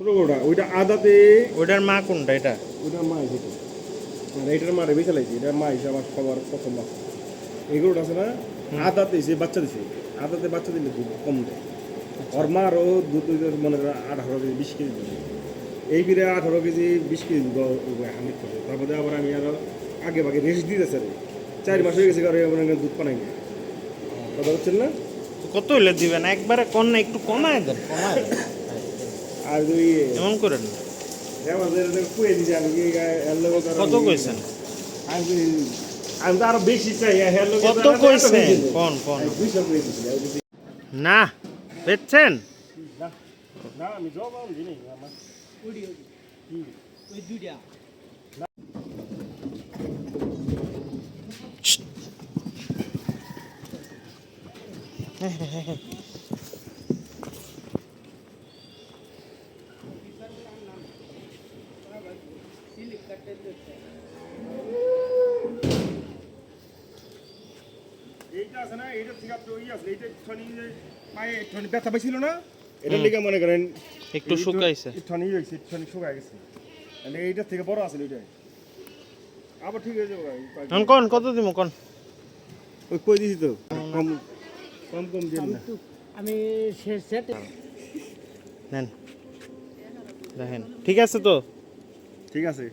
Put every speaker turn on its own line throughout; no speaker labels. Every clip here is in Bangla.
ওইটা আদাতে
ওইটার মা কোনটা এটা?
ওইটা মা হিসেবে আর এইটার মারে বেঁচে লাগছে মা হিসেবে আমার সবার প্রথম বাচ্চা। এগুলোটা আছে না আদাতে সে বাচ্চা দিছে। আদাতে বাচ্চা দিলে দুধ কম দেয়। ওর মারও দুধ যে মনে করেন আঠারো কেজি বিশ কেজি দুধ। এই বিরে আঠারো কেজি বিশ কেজি দুধ হান্ডিট করছে তারপরে আবার আমি আরও আগে ভাগে রেস্ট দিতেছে আর চার মাস হয়ে গেছে কারণ মনে দুধ পানাই না। কথা হচ্ছেন না?
কত হইলে দিবেন একবারে না একটু কমায় দেন কমায়।
আর দুই
এমন করেন? কত কইছেন?
আমি তো- আরও বেশি চাই
কত কইছেন। কোন কোন? না বেচছেন?
না। আমি জবাব আমি নাই, আমার- এইটা আছে না, এইটার থেকে আপনার ওই আছে, এইটা একটুখানি পায়ে একটুখানি ব্যথা পাইছিল না? এটার লিগে মনে করেন
একটু শুকাইছে।
একটুখানি ইয়ে হয়েছে, একটুখানি শুকায় গেছে। মানে এইটার থেকে বড় আছে ওইটাই। আবার ঠিক হয়ে যাবে
এখন কোন কত দিব কোন?
ওই কই দিছি তো? কম কম কম দিন না
আমি শেষ সেট
নেন। দেখেন। ঠিক আছে তো?
ঠিক আছে।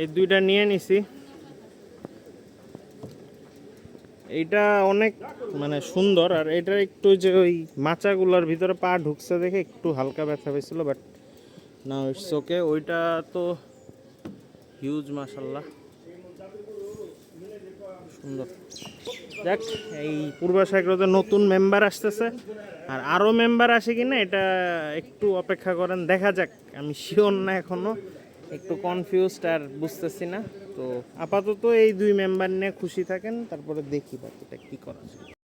এই দুইটা নিয়ে নিছি। এইটা অনেক মানে সুন্দর, আর এটা একটু যে ওই মাচাগুলোর ভিতরে পা ঢুকছে দেখে একটু হালকা ব্যথা পেয়েছিল বাট না ইটস ওকে ওইটা তো হিউজ মাসাল্লাহ সুন্দর। দেখ, এই পূর্বাসাগরতে নতুন মেম্বার আসতেছে। আর আরও মেম্বার আসে কি না এটা একটু অপেক্ষা করেন, দেখা যাক। আমি শিওর না এখনও একটু কনফিউজড আর বুঝতেছি না। তো আপাতত এই দুই মেম্বার নিয়ে খুশি থাকেন, তারপরে দেখি বাকিটা কী করা যায়।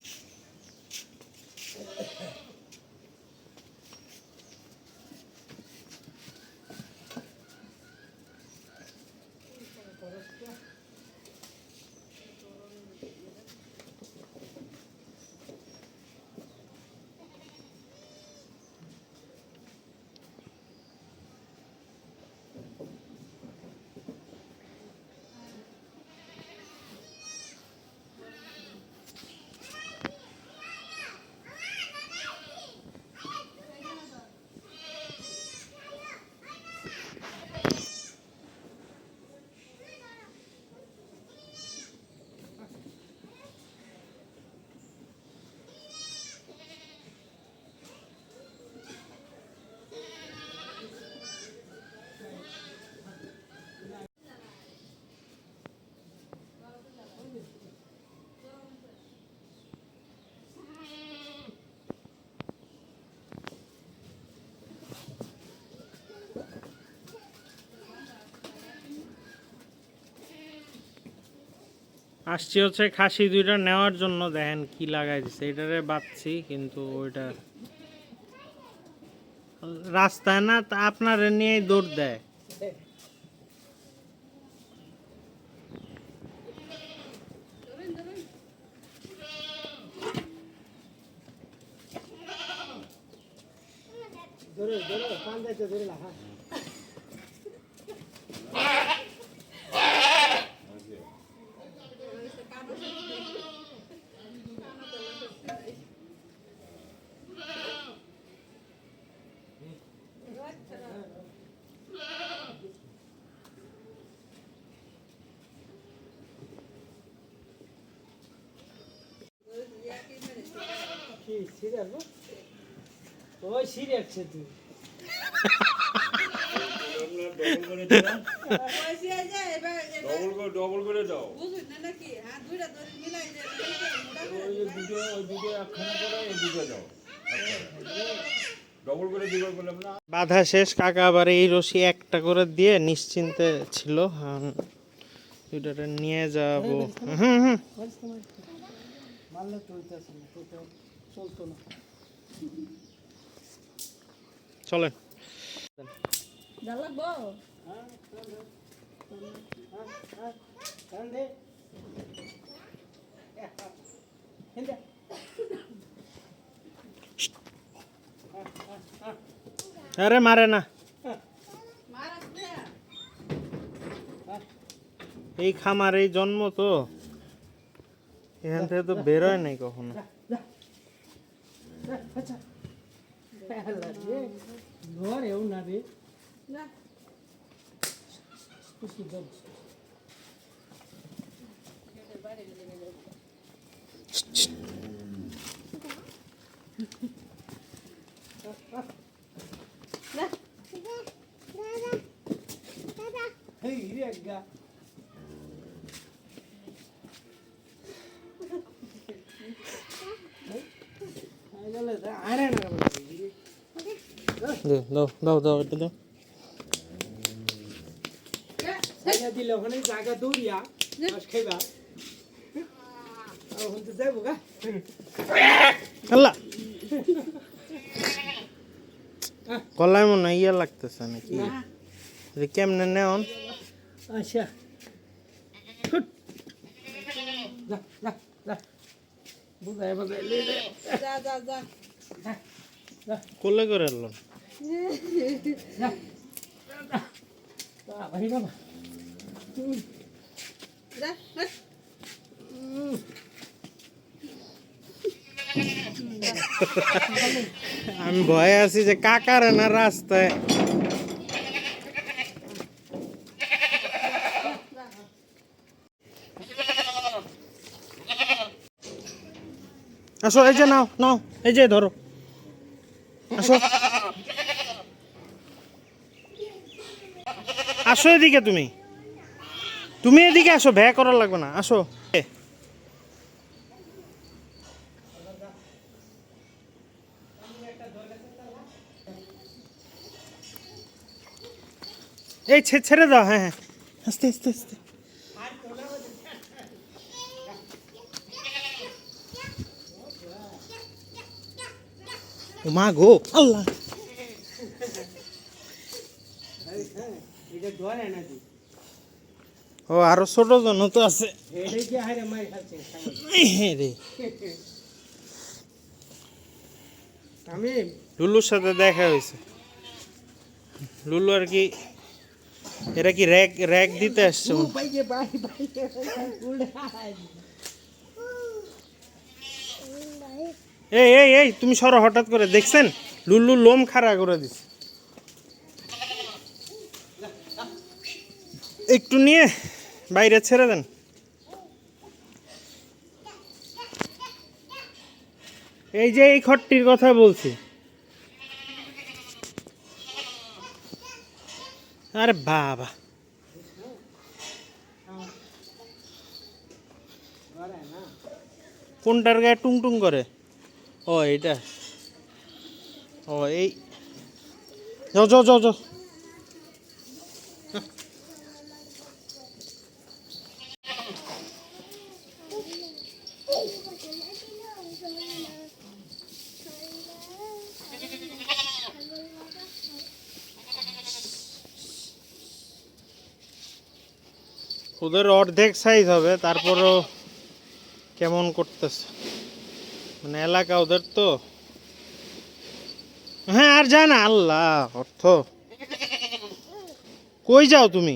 আসছি হচ্ছে খাসি দুইটা নেওয়ার জন্য। দেখেন কি লাগাই দিছে। এটারে বাঁধছি, কিন্তু ওইটা রাস্তায় না, তা আপনারে নিয়েই দৌড় দেয়।
ধরে ধরে, পান যাইতে ধরে রাখা ওই তুই
ডবল করে দাও
বাধা শেষ কাকা আবার এই রশি একটা করে দিয়ে নিশ্চিন্তে ছিল। হ্যাঁ, নিয়ে যাব। হুম হুম।
চলতো না। চলে।
আরে মারে না। এই খামার এই জন্ম তো। এখান থেকে তো বেরোয় নাই কখনো।
ઘર એવું ના બે Hey, you got
দাও দাও দাও এটা দাও।
দিলে ওখানে জায়গা দৌড়িয়া মাছ খাইবা।
গলায় মনে ইয়ে লাগতেছে নাকি? কেমনে নেওন?
আচ্ছা। হুট। যা যা যা। বুঝাই বুঝাই
যা যা।
কোলে করে এলো
যা যা ভাই বাবা
যা হাট।
আমি ভয়ে আছি যে কাকারে না রাস্তায় আসো, এই যে নাও নাও, এই যে ধরো আসো। আসো এদিকে তুমি। তুমি এদিকে আসো, ভ্যা করার লাগবে না। আসো। এই ছেড়ে দাও হ্যাঁ হ্যাঁ। আস্তে আস্তে আস্তে। মা গো আল্লাহ ও আরও ছোট জন তো আছে লুলুর সাথে দেখা হয়েছে লুলু আর কি এরা কি র্যাক র্যাক দিতে আসছে মনে হয়।
ভাই যে ভাই ভাই উড়ে
এই এই এই, তুমি সরো হঠাৎ করে, দেখছেন? লুল্লু লোম খাড়া করে দিছে। একটু নিয়ে বাইরে ছেড়ে দেন। এই যে এই খটটির কথা বলছি। আরে বাবা। কোনটার গায়ে টুং টুং করে? ও এইটা। ও এই ওদের অর্ধেক সাইজ হবে তারপরও কেমন করতেছে? মানে এলাকা ওদের তো। হ্যাঁ আর যা না, আল্লাহ, অর্থ। কই যাও তুমি?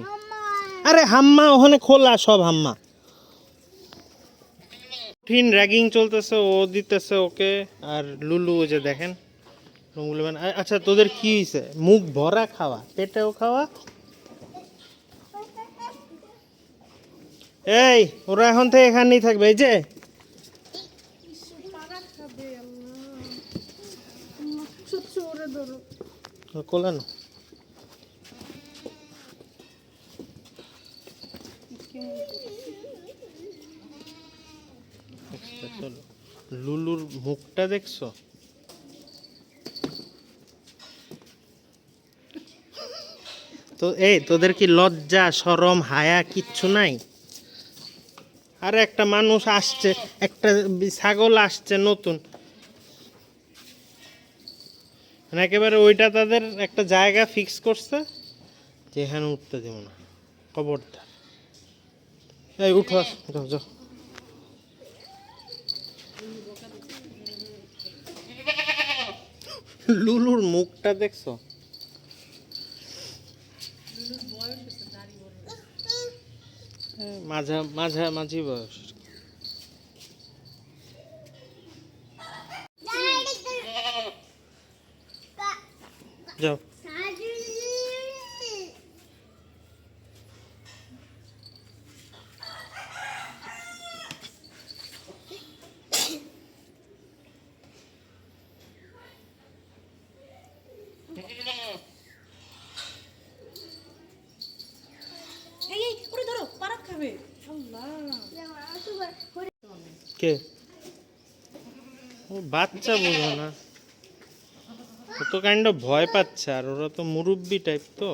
আরে হাম্মা, ওখানে খোলা সব হাম্মা। কঠিন র্যাগিং চলতেছে, ও দিতেছে ওকে, আর লুলু ওই যে দেখেন আচ্ছা তোদের কি হয়েছে মুখ ভরা খাওয়া, পেটেও খাওয়া? এই, ওরা এখন থেকে এখানেই থাকবে, এই যে। না। আচ্ছা। লুলুর মুখটা দেখছ? তো এই, তোদের কি লজ্জা, সরম, হায়া, কিচ্ছু নাই? আরে একটা মানুষ আসছে, একটা ছাগল আসছে নতুন। মানে একেবারে ওইটা তাদের একটা জায়গা ফিক্স করছে, যে এখানে উঠতে দেব না। খবরদার। এই উঠো যাও। লুলুর মুখটা দেখছ?
মাঝা মাঝা, মাঝি বয়স। যাও। কে? বাচ্চা বোঝো না। ও তো কাইন্ড ভয় পাচ্ছে আর ওরা তো মুরব্বি টাইপ তো।